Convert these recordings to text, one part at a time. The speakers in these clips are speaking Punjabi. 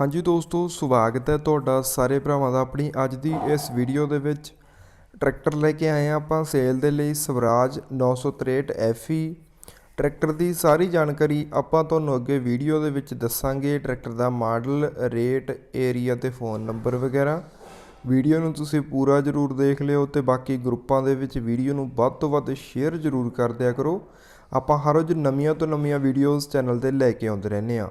ਹਾਂਜੀ ਦੋਸਤੋ, ਸਵਾਗਤ ਹੈ ਤੁਹਾਡਾ ਸਾਰੇ ਭਰਾਵਾਂ ਦਾ ਆਪਣੀ ਅੱਜ ਦੀ ਇਸ ਵੀਡੀਓ ਦੇ ਵਿੱਚ। ਟਰੈਕਟਰ ਲੈ ਕੇ ਆਏ ਹਾਂ ਆਪਾਂ ਸੇਲ ਦੇ ਲਈ ਸਵਰਾਜ 963 FE ਟਰੈਕਟਰ ਦੀ ਸਾਰੀ ਜਾਣਕਾਰੀ ਆਪਾਂ ਤੁਹਾਨੂੰ ਅੱਗੇ ਵੀਡੀਓ ਦੇ ਵਿੱਚ ਦੱਸਾਂਗੇ। ਟਰੈਕਟਰ ਦਾ ਮਾਡਲ, ਰੇਟ ਏਰੀਆ ਤੇ ਫੋਨ ਨੰਬਰ ਵਗੈਰਾ। ਵੀਡੀਓ ਨੂੰ ਤੁਸੀਂ ਪੂਰਾ ਜ਼ਰੂਰ ਦੇਖ ਲਿਓ ਤੇ ਬਾਕੀ ਗਰੁੱਪਾਂ ਦੇ ਵਿੱਚ ਵੀਡੀਓ ਨੂੰ ਵੱਧ ਤੋਂ ਵੱਧ ਸ਼ੇਅਰ ਜ਼ਰੂਰ ਕਰ ਦਿਆ ਕਰੋ। ਆਪਾਂ ਹਰ ਰੋਜ਼ ਨਵੀਆਂ ਤੋਂ ਨਵੀਆਂ ਵੀਡੀਓਜ਼ ਚੈਨਲ ਤੇ ਲੈ ਕੇ ਆਉਂਦੇ ਰਹਿੰਦੇ ਆ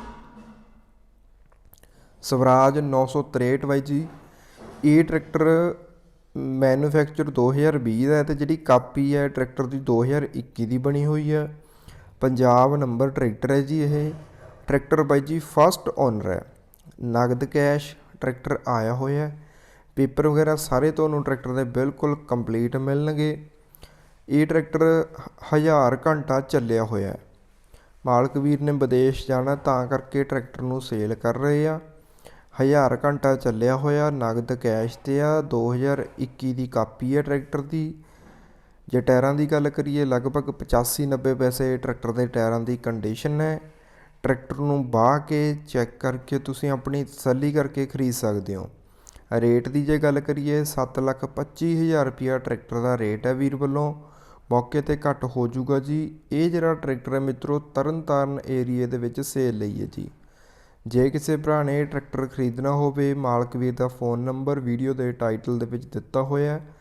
ਸਵਰਾਜ 963 ਬਾਈ ਜੀ, ਇਹ ਟਰੈਕਟਰ ਮੈਨੂਫੈਕਚਰ 2020 ਦਾ ਹੈ ਤੇ ਜਿਹੜੀ ਕਾਪੀ ਹੈ, ਟਰੈਕਟਰ ਦੀ 2021 ਦੀ ਬਣੀ ਹੋਈ ਹੈ। ਪੰਜਾਬ ਨੰਬਰ ਟਰੈਕਟਰ ਹੈ ਜੀ ਇਹ। ਟਰੈਕਟਰ ਬਾਈ ਜੀ ਫਸਟ ਓਨਰ ਹੈ। ਨਗਦ ਕੈਸ਼ ਟਰੈਕਟਰ ਆਇਆ ਹੋਇਆ ਹੈ। ਪੇਪਰ ਵਗੈਰਾ ਸਾਰੇ ਤੁਹਾਨੂੰ ਟਰੈਕਟਰ ਦੇ ਬਿਲਕੁਲ ਕੰਪਲੀਟ ਮਿਲਣਗੇ। ਇਹ ਟਰੈਕਟਰ 1000 ਘੰਟਾ ਚੱਲਿਆ ਹੋਇਆ ਹੈ। ਮਾਲਕ ਵੀਰ ਨੇ ਵਿਦੇਸ਼ ਜਾਣਾ ਤਾਂ ਕਰਕੇ ਟਰੈਕਟਰ ਨੂੰ ਸੇਲ ਕਰ ਰਹੇ ਆ। ਹਜ਼ਾਰ ਘੰਟਾ ਚੱਲਿਆ ਹੋਇਆ, ਨਗਦ ਕੈਸ਼ ਤੇ ਆ 2021 ਦੀ ਕਾਪੀ ਹੈ ਟਰੈਕਟਰ ਦੀ। ਜੇ ਟਾਇਰਾਂ ਦੀ ਗੱਲ ਕਰੀਏ, ਲਗਭਗ 85 90 ਪੈਸੇ ਟਰੈਕਟਰ ਦੇ ਟਾਇਰਾਂ ਦੀ ਕੰਡੀਸ਼ਨ ਹੈ। ਟਰੈਕਟਰ ਨੂੰ ਬਾਹ ਕੇ ਚੈੱਕ ਕਰਕੇ ਤੁਸੀਂ ਆਪਣੀ ਤਸੱਲੀ ਕਰਕੇ ਖਰੀਦ ਸਕਦੇ ਹੋ। ਰੇਟ ਦੀ ਜੇ ਗੱਲ ਕਰੀਏ 725000 ਰੁਪਿਆ ਟਰੈਕਟਰ ਦਾ ਰੇਟ ਹੈ ਵੀਰ ਵੱਲੋਂ। ਮੌਕੇ ਤੇ ਘੱਟ ਹੋ ਜਾਊਗਾ ਜੀ। ਇਹ ਜਿਹੜਾ ਟਰੈਕਟਰ ਹੈ ਮਿੱਤਰੋ, ਤਰਨਤਾਰਨ ਏਰੀਏ ਦੇ ਵਿੱਚ ਸੇਲ ਲਈ ਹੈ ਜੀ। ਜੇ ਕਿਸੇ ਭਰਾ ਨੇ ਟਰੈਕਟਰ ਖਰੀਦਣਾ ਹੋਵੇ, ਮਾਲਕ ਵੀਰ ਦਾ ਫੋਨ ਨੰਬਰ, ਵੀਡੀਓ ਦੇ ਟਾਈਟਲ ਦੇ ਵਿੱਚ ਦਿੱਤਾ ਹੋਇਆ ਹੈ।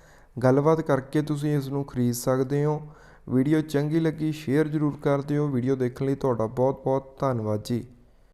ਗੱਲਬਾਤ ਕਰਕੇ ਤੁਸੀਂ ਇਸ ਨੂੰ ਖਰੀਦ ਸਕਦੇ ਹੋ। ਵੀਡੀਓ ਚੰਗੀ ਲੱਗੀ, ਸ਼ੇਅਰ ਜ਼ਰੂਰ ਕਰ ਦਿਓ। ਵੀਡੀਓ ਦੇਖਣ ਲਈ ਤੁਹਾਡਾ ਬਹੁਤ ਬਹੁਤ ਧੰਨਵਾਦ ਜੀ।